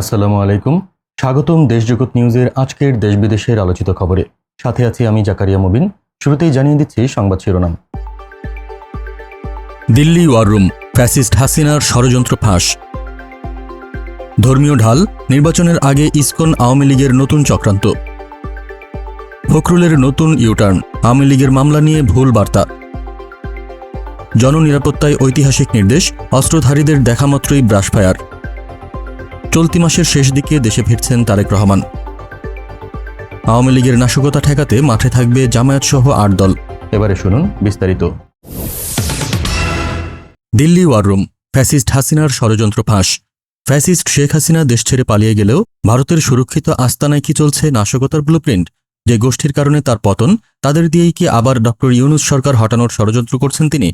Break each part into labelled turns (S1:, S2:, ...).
S1: আসসালামু আলাইকুম। স্বাগতম দেশজগৎ নিউজের আজকের দেশ বিদেশের আলোচিত খবরে। সাথে আছি আমি জাকারিয়া মুবিন। শুরুতেই জানিয়ে দিচ্ছি সংবাদ শিরোনাম।
S2: দিল্লি ওয়াররুম ফ্যাসিস্ট হাসিনার ষড়যন্ত্র ফাঁস। ধর্মীয় ঢাল, নির্বাচনের আগে ইসকন আওয়ামী লীগের নতুন চক্রান্ত। ফখরুলের নতুন ইউটার্ন, আওয়ামী লীগের মামলা নিয়ে ভুল বার্তা। জননিরাপত্তায় ঐতিহাসিক নির্দেশ, অস্ত্রধারীদের দেখামাত্রই ব্রাশফায়ার চলতি মাসের শেষ দিকে দেশে ফিরছেন তারেক রহমান। আওয়ামী লীগের নাশকতা ঠেকাতে মাঠে থাকবে জামায়াত সহ আট দল।
S1: এবারে শুনুন বিস্তারিত।
S2: দিল্লি ওয়াররুম ফ্যাসিস্ট হাসিনার ষড়যন্ত্র ফাঁস। ফ্যাসিস্ট শেখ হাসিনা দেশ ছেড়ে পালিয়ে গেলেও ভারতের সুরক্ষিত আস্তানায় কি চলছে নাশকতার ব্লুপ্রিন্ট যে গোষ্ঠীর কারণে তার পতন, তাদের দিয়েই কি আবার ডক্টর ইউনুস সরকার হটানোর ষড়যন্ত্র করছেন তিনি?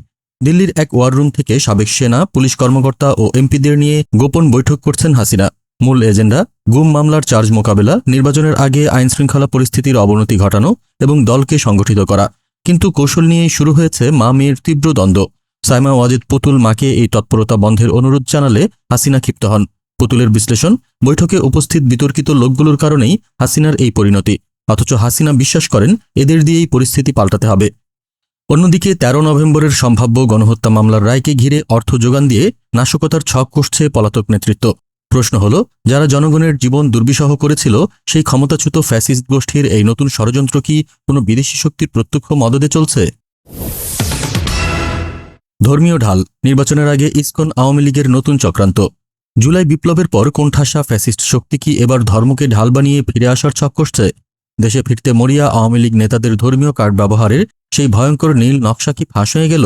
S2: দিল্লির এক ওয়াররুম থেকে সাবেক সেনা, পুলিশ কর্মকর্তা ও এমপিদের নিয়ে গোপন বৈঠক করছেন হাসিনা। মূল এজেন্ডা, গুম মামলার চার্জ মোকাবেলা, নির্বাচনের আগে আইনশৃঙ্খলা পরিস্থিতির অবনতি ঘটানো এবং দলকে সংগঠিত করা। কিন্তু কৌশল নিয়েই শুরু হয়েছে মা মেয়ের তীব্র দ্বন্দ্ব। সাইমা ওয়াজিদ পুতুল মাকে এই তৎপরতা বন্ধের অনুরোধ জানালে হাসিনা ক্ষিপ্ত হন। পুতুলের বিশ্লেষণ, বৈঠকে উপস্থিত বিতর্কিত লোকগুলোর কারণেই হাসিনার এই পরিণতি। অথচ হাসিনা বিশ্বাস করেন, এদের দিয়েই পরিস্থিতি পাল্টাতে হবে। অন্যদিকে ১৩ নভেম্বরের সম্ভাব্য গণহত্যা মামলার রায়কে ঘিরে অর্থ যোগান দিয়ে নাশকতার ছক কষছে পলাতক নেতৃত্ব। প্রশ্ন হল, যারা জনগণের জীবন দুর্বিষহ করেছিল, সেই ক্ষমতাচ্যুত ফ্যাসিস্ট গোষ্ঠীর এই নতুন ষড়যন্ত্র কি কোনো বিদেশি শক্তির প্রত্যক্ষ মদদে চলছে? ধর্মীয় ঢাল, নির্বাচনের আগে ইসকন আওয়ামী লীগের নতুন চক্রান্ত। জুলাই বিপ্লবের পর কোণঠাসা ফ্যাসিস্ট শক্তি কি এবার ধর্মকে ঢাল বানিয়ে ফিরে আসার ছক করছে দেশে ফিরতে মরিয়া আওয়ামী লীগ নেতাদের ধর্মীয় কার্ড ব্যবহারের সেই ভয়ঙ্কর নীল নকশা কি ফাঁস হয়ে গেল?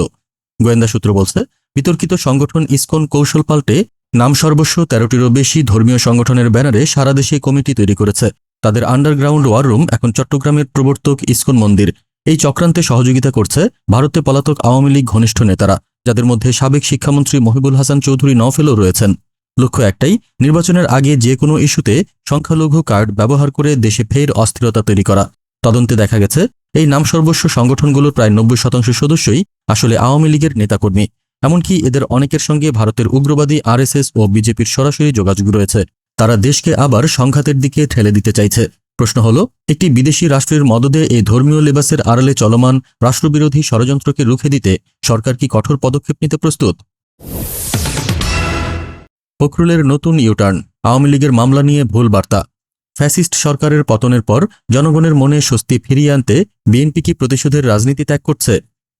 S2: গোয়েন্দা সূত্র বলছে, বিতর্কিত সংগঠন ইসকন কৌশল পাল্টে নাম সর্বস্ব তেরোটিরও বেশি ধর্মীয় সংগঠনের ব্যানারে সারা দেশে কমিটি তৈরি করেছে। তাদের আন্ডারগ্রাউন্ড ওয়াররুম এখন চট্টগ্রামের প্রবর্তক ইসকন মন্দির। এই চক্রান্তে সহযোগিতা করছে ভারতে পলাতক আওয়ামী লীগ ঘনিষ্ঠ নেতারা, যাদের মধ্যে সাবেক শিক্ষামন্ত্রী মহিবুল হাসান চৌধুরী নফেলও রয়েছেন। লক্ষ্য একটাই, নির্বাচনের আগে যে কোনো ইস্যুতে সংখ্যালঘু কার্ড ব্যবহার করে দেশে ফের অস্থিরতা তৈরি করা। তদন্তে দেখা গেছে, এই নাম সর্বস্ব সংগঠনগুলোর প্রায় নব্বই শতাংশ সদস্যই আসলে আওয়ামী লীগের নেতাকর্মী। এমনকি এদের অনেকের সঙ্গে ভারতের উগ্রবাদী আরএসএস ও বিজেপির সরাসরি যোগাযোগ রয়েছে। তারা দেশকে আবার সংঘাতের দিকে ঠেলে দিতে চাইছে। প্রশ্ন হল, একটি বিদেশি রাষ্ট্রের মদদে এই ধর্মীয় লেবাসের আড়ালে চলমান রাষ্ট্রবিরোধী ষড়যন্ত্রকে রুখে দিতে সরকার কি কঠোর পদক্ষেপ নিতে প্রস্তুত? ফখরুলের নতুন ইউটার্ন, আওয়ামী লীগের মামলা নিয়ে ভুল বার্তা। ফ্যাসিস্ট সরকারের পতনের পর জনগণের মনে স্বস্তি ফিরিয়ে আনতে বিএনপি কি প্রতিশোধের রাজনীতি ত্যাগ করছে?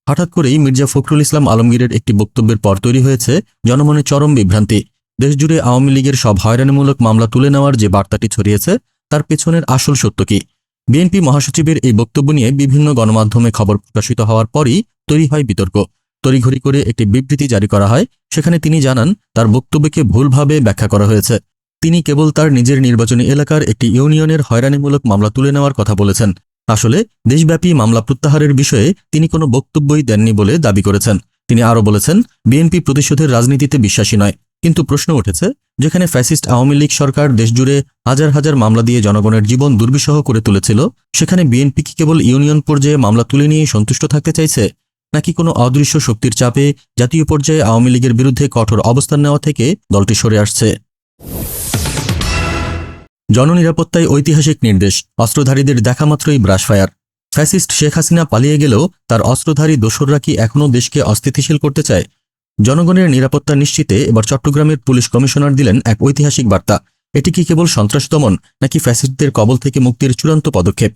S2: হঠাৎ করেই মির্জা ফখরুল ইসলাম আলমগীরের একটি বক্তব্যের পর তৈরি হয়েছে জনমনে চরম বিভ্রান্তি। দেশজুড়ে আওয়ামী লীগের সব হয়রানিমূলক মামলা তুলে নেওয়ার যে বার্তাটি ছড়িয়েছে, তার পেছনের আসল সত্য কি? বিএনপি মহাসচিবের এই বক্তব্য নিয়ে বিভিন্ন গণমাধ্যমে খবর প্রকাশিত হওয়ার পরই তৈরি হয় বিতর্ক। তড়িঘড়ি করে একটি বিবৃতি জারি করা হয় সেখানে তিনি জানান, তার বক্তব্যকে ভুলভাবে ব্যাখ্যা করা হয়েছে। তিনি কেবল তার নিজের নির্বাচনী এলাকার একটি ইউনিয়নের হয়রানিমূলক মামলা তুলে নেওয়ার কথা বলেছেন। আসলে, দেশব্যাপী মামলা প্রত্যাহারের বিষয়ে তিনি কোনো বক্তব্যই দেননি বলে দাবি করেছেন। তিনি আরও বলেছেন, বিএনপি প্রতিশোধের রাজনীতিতে বিশ্বাসী নয়। কিন্তু প্রশ্ন উঠেছে, যেখানে ফ্যাসিস্ট আওয়ামী লীগ সরকার দেশজুড়ে হাজার হাজার মামলা দিয়ে জনগণের জীবন দুর্বিষহ করে তুলেছিল, সেখানে বিএনপি কি কেবল ইউনিয়ন পর্যায়ে মামলা তুলে নিয়ে সন্তুষ্ট থাকতে চাইছে? নাকি কোনো অদৃশ্য শক্তির চাপে জাতীয় পর্যায়ে আওয়ামী লীগের বিরুদ্ধে কঠোর অবস্থান নেওয়া থেকে দলটি সরে আসছে। জননিরাপত্তায় ঐতিহাসিক নির্দেশ, অস্ত্রধারীদের দেখামাত্রই brush fire fascist Sheikh Hasina পালিয়ে গেলেও তার অস্ত্রধারী দোসররা কি এখনও দেশকে অস্থিতিশীল করতে চায়? জনগণের নিরাপত্তা নিশ্চিতে এবার চট্টগ্রামের পুলিশ কমিশনার দিলেন এক ঐতিহাসিক বার্তা। এটি কি কেবল সন্ত্রাস দমন, নাকি ফ্যাসিস্টদের কবল থেকে মুক্তির চূড়ান্ত পদক্ষেপ?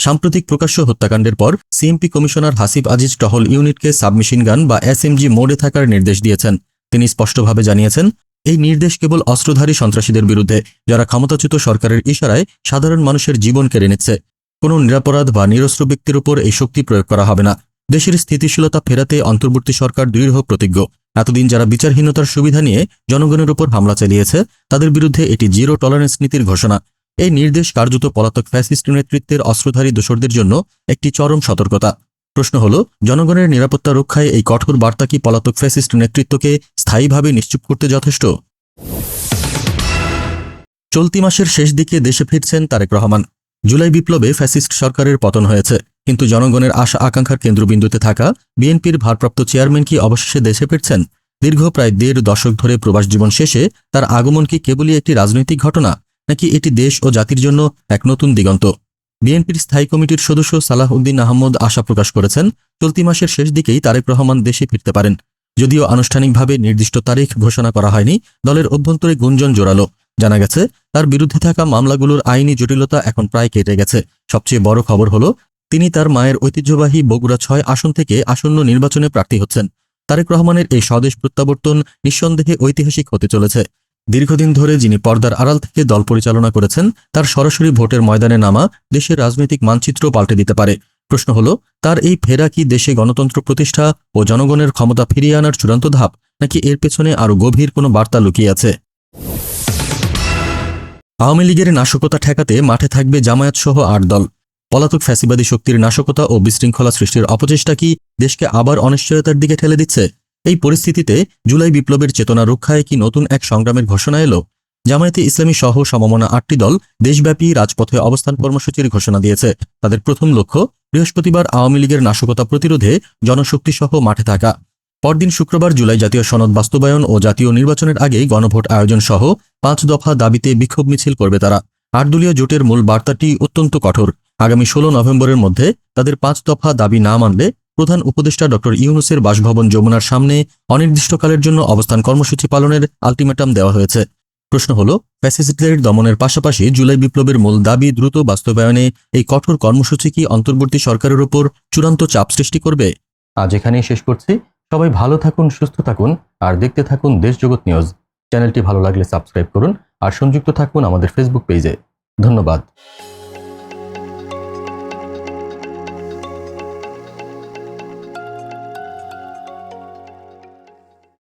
S2: সাম্প্রতিক প্রকাশ্য হত্যাকাণ্ডের পর সিএমপি কমিশনার হাসিব আজিজ টহল ইউনিটকে সাবমেশিন গান বা এসএমজি মোডে থাকার নির্দেশ দিয়েছেন। তিনি স্পষ্টভাবে জানিয়েছেন, এই নির্দেশ কেবল অস্ত্রধারী সন্ত্রাসীদের বিরুদ্ধে, যারা ক্ষমতাচ্যুত সরকারের ইশারায় সাধারণ মানুষের জীবন কেড়ে নিচ্ছে। কোনো নিরাপরাধ বা নিরস্ত্র ব্যক্তির উপর এই শক্তি প্রয়োগ করা হবে না। দেশের স্থিতিশীলতা ফেরাতে অন্তর্বর্তী সরকার দৃঢ় প্রতিজ্ঞ। এতদিন যারা বিচারহীনতার সুবিধা নিয়ে জনগণের উপর হামলা চালিয়েছে, তাদের বিরুদ্ধে এটি জিরো টলারেন্স নীতির ঘোষণা। এই নির্দেশ কার্যত পলাতক ফ্যাসিস্ট নেতৃত্বের অস্ত্রধারী দোসরদের জন্য একটি চরম সতর্কতা। প্রশ্ন হল, জনগণের নিরাপত্তা রক্ষায় এই কঠোর বার্তা কি পলাতক ফ্যাসিস্ট নেতৃত্বকে স্থায়ীভাবে নিশ্চুপ করতে যথেষ্ট? চলতি মাসের শেষ দিকে দেশে ফিরছেন তারেক রহমান। জুলাই বিপ্লবে ফ্যাসিস্ট সরকারের পতন হয়েছে, কিন্তু জনগণের আশা আকাঙ্ক্ষার কেন্দ্রবিন্দুতে থাকা বিএনপির ভারপ্রাপ্ত চেয়ারম্যান কি অবশেষে দেশে ফিরছেন? দীর্ঘ প্রায় দেড় দশক ধরে প্রবাস জীবন শেষে তার আগমন কি কেবলই একটি রাজনৈতিক ঘটনা? নাকি এটি দেশ ও জাতির জন্য এক নতুন দিগন্ত? বিএনপির স্থায়ী কমিটির সদস্য সালাহ উদ্দিন আহমদ আশা প্রকাশ করেছেন, চলতি মাসের শেষ দিকেই তারেক রহমান দেশে ফিরতে পারেন। যদিও আনুষ্ঠানিকভাবে নির্দিষ্ট তারিখ ঘোষণা করা হয়নি, দলের অভ্যন্তরে গুঞ্জন জোরালো। জানা গেছে, তার বিরুদ্ধে থাকা মামলাগুলোর আইনি জটিলতা এখন প্রায় কেটে গেছে। সবচেয়ে বড় খবর হলো, তিনি তার মায়ের ঐতিহ্যবাহী বগুড়া ছয় আসন থেকে আসন্ন নির্বাচনে প্রার্থী হচ্ছেন। তারেক রহমানের এই স্বদেশ প্রত্যাবর্তন নিঃসন্দেহে ঐতিহাসিক হতে চলেছে। দীর্ঘদিন ধরে যিনি পর্দার আড়াল থেকে দল পরিচালনা করেছেন, তার সরাসরি ভোটের ময়দানে নামা দেশের রাজনৈতিক মানচিত্র পাল্টে দিতে পারে। প্রশ্ন হলো, তার এই ফেরা কি দেশে গণতন্ত্র প্রতিষ্ঠা ও জনগণের ক্ষমতা ফিরিয়ে আনার চূড়ান্ত ধাপ, নাকি এর পেছনে আরও গভীর কোনো বার্তা লুকিয়ে আছে? আওয়ামী লীগের নাশকতা ঠেকাতে মাঠে থাকবে জামায়াত সহ আট দল। পলাতক ফ্যাসিবাদী শক্তির নাশকতা ও বিশৃঙ্খলা সৃষ্টির অপচেষ্টা কি দেশকে আবার অনিশ্চয়তার দিকে ঠেলে দিচ্ছে? এই পরিস্থিতিতে জুলাই বিপ্লবের চেতনা রক্ষায় কি নতুন এক সংগ্রামের ঘোষণা এলো? জামায়াতে ইসলামী সহ সমমনা আটটি দল দেশব্যাপী রাজপথে অবস্থান কর্মসূচির ঘোষণা দিয়েছে। তাদের প্রথম লক্ষ্য, বৃহস্পতিবার আওয়ামী লীগের নাশকতা প্রতিরোধে জনশক্তি সহ মাঠে থাকা। পরদিন শুক্রবার জুলাই জাতীয় সনদ বাস্তবায়ন ও জাতীয় নির্বাচনের আগেই গণভোট আয়োজন সহ পাঁচ দফা দাবিতে বিক্ষোভ মিছিল করবে তারা। আটদলীয় জোটের মূল বার্তাটি অত্যন্ত কঠোর। আগামী ষোলো নভেম্বরের মধ্যে তাদের পাঁচ দফা দাবি না মানলে প্রধান উপদেষ্টা ডক্টর ইউনুসের বাসভবন যমুনার সামনে অনির্দিষ্টকালের জন্য অবস্থান কর্মসূচি পালনের আলটিমেটাম দেওয়া হয়েছে। প্রশ্ন হল, ফ্যাসিস্টদের দমনের পাশাপাশি জুলাই বিপ্লবের মূল দাবি দ্রুত বাস্তবায়নে এই কঠোর কর্মসূচি কি অন্তর্বর্তী সরকারের ওপর চূড়ান্ত চাপ সৃষ্টি করবে?
S1: আজ এখানেই শেষ করছি। সবাই ভালো থাকুন, সুস্থ থাকুন, আর দেখতে থাকুন দেশ জগৎ নিউজ। চ্যানেলটি ভালো লাগলে সাবস্ক্রাইব করুন, আর সংযুক্ত থাকুন আমাদের ফেসবুক পেজে। ধন্যবাদ।